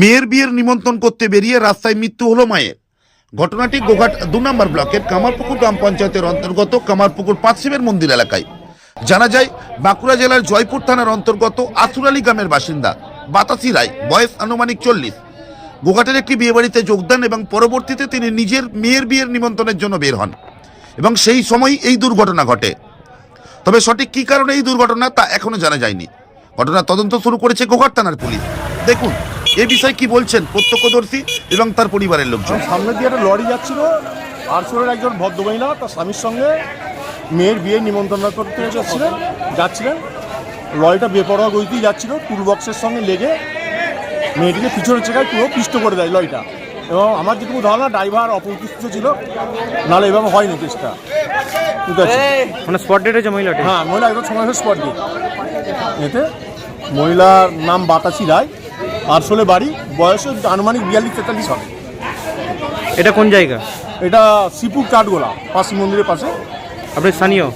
মেয়ের বিয়ের নিমন্ত্রণ করতে বেরিয়ে রাস্তায় মৃত্যু হলো মায়ের। ঘটনাটি গোঘাট দু নম্বর ব্লকের কামারপুকুর গ্রাম পঞ্চায়েতের অন্তর্গত কামারপুকুর পাঁচশিবের মন্দির এলাকায়। জানা যায়, বাঁকুড়া জেলার জয়পুর থানার অন্তর্গত আসুরালি গ্রামের বাসিন্দা বাতাসি রায়, বয়স আনুমানিক চল্লিশ। গোঘাটের একটি বিয়েবাড়িতে যোগদান এবং পরবর্তীতে তিনি নিজের মেয়ের বিয়ের নিমন্ত্রণের জন্য বের হন এবং সেই সময় এই দুর্ঘটনা ঘটে। তবে সঠিক কী কারণে এই দুর্ঘটনা তা এখনও জানা যায়নি। ঘটনা তদন্ত শুরু করেছে গোঘাট থানার পুলিশ। দেখুন। এ বিষয়ে কি বলছেন? প্রত্যক্ষদর্শী এবং তার পরিবারের লোকজন। সামনে দিয়ে একটা লরি যাচ্ছিল। আরসুরের একজন ভদ্রমহিলা তার স্বামীর সঙ্গে মেয়ের বিয়ে নিমন্ত্রণ করতে যাচ্ছিলেন যাচ্ছিলেন। লরিটা বেপরোয়া গতিতেই যাচ্ছিল টুল বক্সের সঙ্গে লেগে মেয়েটিকে পিছনের চেকায় পুরো পিষ্ট করে দেয় লরিটা। এবং আমার যেটুকু ধারণা ড্রাইভার অপরিচিত ছিল নাহলে এভাবে হয়নি কেসটা। ঠিক আছে? মানে স্পট ডেট হয়েছে মহিলাটি হ্যাঁ মহিলা একদম সময় স্পট ডেট এতে মহিলার নাম বাতাসি রায় আরশোলে বাড়ি বয়স আনুমানিক বিয়াল্লিশ তেতাল্লিশ হবে। এটা কোন জায়গা? এটা শিপুর কাঠগোলা পাশি মন্দিরের পাশে। আপনি স্থানীয়?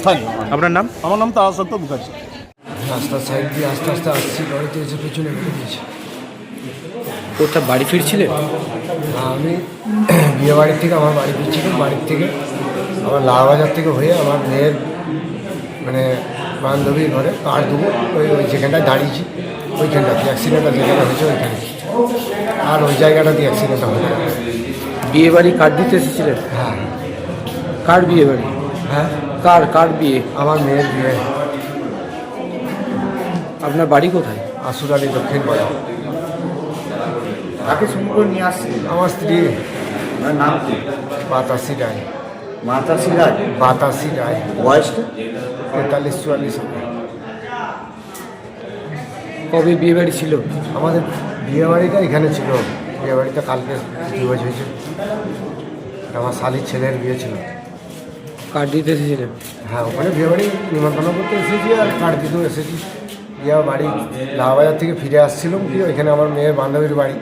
স্থানীয় আপনার নাম? আমার নাম তারাশঙ্কর মুখার্জি। রাস্তার সাইড দিয়ে আস্তে আস্তে আসছি লরিতে এসে পেছনে ফেলে দিয়েছে কোথায় বাড়ি ফিরছিলেন আমি বিয়ে বাড়ির থেকে আমার বাড়ি ফিরছিলাম বাড়ির থেকে। আমার লালবাজার থেকে হয়ে আমার মেয়ের মানে বান্ধবীর ঘরে কার দেবো ওই ওই যেখানটায় দাঁড়িয়েছি। ওইখানটাতে অ্যাক্সিডেন্টটা যেখানে হয়েছে ওইখানে। আর ওই জায়গাটাতে অ্যাক্সিডেন্টটা হয়ে বিয়ে বাড়ি কার দিতে এসেছিলেন? হ্যাঁ। কার বিয়ে বাড়ি হ্যাঁ। কার কার বিয়ে? আমার মেয়ের বিয়ে। আপনার বাড়ি কোথায়? আসুরালি দক্ষিণ পাড়া। তাকে সমগ্র নিয়ে আসছে। আমার স্ত্রী। নাম কি? বাতাসি রায়। মাতা সিরাজ বাতাসি রায়। বয়সটা? তেতাল্লিশ চুয়াল্লিশ কবে বিয়ে বাড়ি ছিল? আমাদের বিয়ে বাড়িটা এখানে ছিল। বিয়ে বাড়িতে কালকে দিবস হয়েছে। আমার শালির ছেলের বিয়ে ছিল। কার্ড দিতে এসেছিলেন? হ্যাঁ ওখানে বিয়ে বাড়ি নিমন্ত্রণ করতে এসেছি আর কার্ড দিতেও এসেছি। ইয়া বাড়ি লাহবাজার থেকে ফিরে আসছিলাম। কি ওইখানে আমার মেয়ের বান্ধবীর বাড়ি।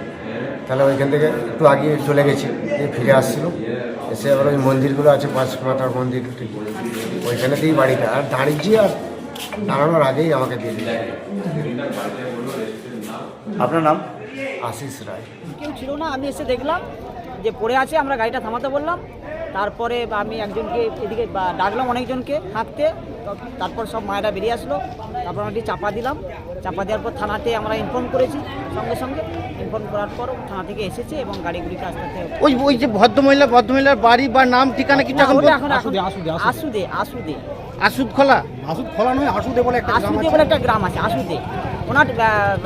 তাহলে ওইখান থেকে একটু আগে চলে গেছি। ফিরে আসছিলাম। এসে আবার ওই মন্দিরগুলো আছে পাঁচ মাতার মন্দির ওইখানেতেই বাড়িটা। আর দাঁড়িয়েছি আর দাঁড়ানোর আগেই আমাকে দিয়ে আপনার নাম? আশিস রায়। কেউ ছিল না আমি এসে দেখলাম যে পড়ে আছে আমরা গাড়িটা থামাতে বললাম। তারপরে আমি একজনকে এদিকে ডাকলাম অনেকজনকে হাঁকতে তারপর সব মায়েরা বেরিয়ে আসলো। তারপর একটি চাপা দিলাম। চাপা দেওয়ার পর থানাতে আমরা ইনফর্ম করেছি সঙ্গে সঙ্গে ইনফর্ম করার পর থানা থেকে এসেছে এবং গাড়িগুলিকে আস্তে আস্তে ওই ওই যে ভদ্রমহিলা ভদ্রমহিলার বাড়ি বা নাম ঠিকানা কিছু না, এখন ওটা এখন আসুদে। আসুদে আসুদে আসুদ খোলা আসুদে বলে একটা গ্রাম আছে। আসুদে ওনার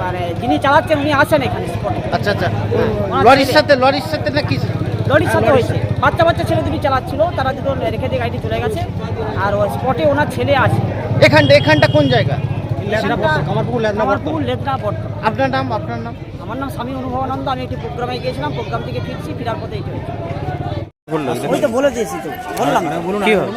মানে যিনি চালাচ্ছেন উনি আসেন এখানে স্পটে আচ্ছা আচ্ছা। ওনার লরির সাথে লরির সাথে নাকি? লরির সাথে হয়েছে। বাচ্চা বাচ্চা ছেলে দুটি চালাচ্ছিল তারা দুটো রেখে দিয়ে গাড়িটি চলে গেছে। আর ওই স্পটে ওনার ছেলে আছে। এখানটা এখানটা কোন জায়গা? আপনার নাম আপনার নাম? আমার নাম স্বামী অনুভবানন্দ আমি একটি প্রোগ্রামে গিয়েছিলাম প্রোগ্রাম থেকে ফিরছি ফিরার পথে এই বলে তো বললাম। কি হয়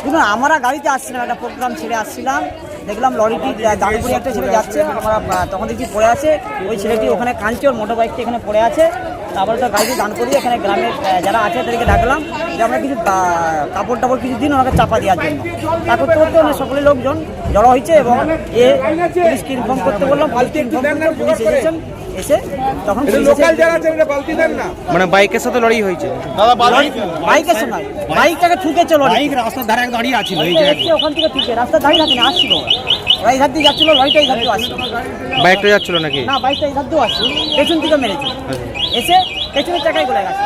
শুনুন আমরা গাড়িতে আসছিলাম, একটা প্রোগ্রাম ছেড়ে আসছিলাম। দেখলাম লরিটি দাঁড়িয়ে একটা ছেলে যাচ্ছে, আমরা তখন দেখছি পড়ে আছে। ওই ছেলেটি ওখানে কাঁদছে, ওর মোটর বাইকটি এখানে পড়ে আছে। তারপরে তো গাড়িটি দান করি এখানে গ্রামের যারা আছে তাদেরকে ডাকলাম যে আমরা কিছু কাপড় টাপড় কিছু দিন ওনাকে চাপা দেওয়ার জন্য। তা করতে করতে অনেক সকলে লোকজন জড়ো হয়েছে এবং এ পুলিশকে ইনফর্ম করতে বললাম, পুলিশ এসেছেন। এসে তখন লোকাল যারা মানে বাইকের সাথে লড়াই হয়েছে। বাইকের সময় বাইকটাকে ঠুকেছে বাইক রাস্তার ধারে দাঁড়িয়ে আছিল ওখান থেকে ঠুকে রাস্তা দাঁড়িয়ে থাকে না আসছিল ওরা? এই ধার দিয়ে যাচ্ছিল লরিটা এই ধার দিয়ে আসছিল। বাইকটা যাচ্ছিল নাকি? না বাইকটা এই ধার দিয়ে আসছিল। পেছন থেকে মেরেছে। এসে পেছনের চাকায় গলে গেছে।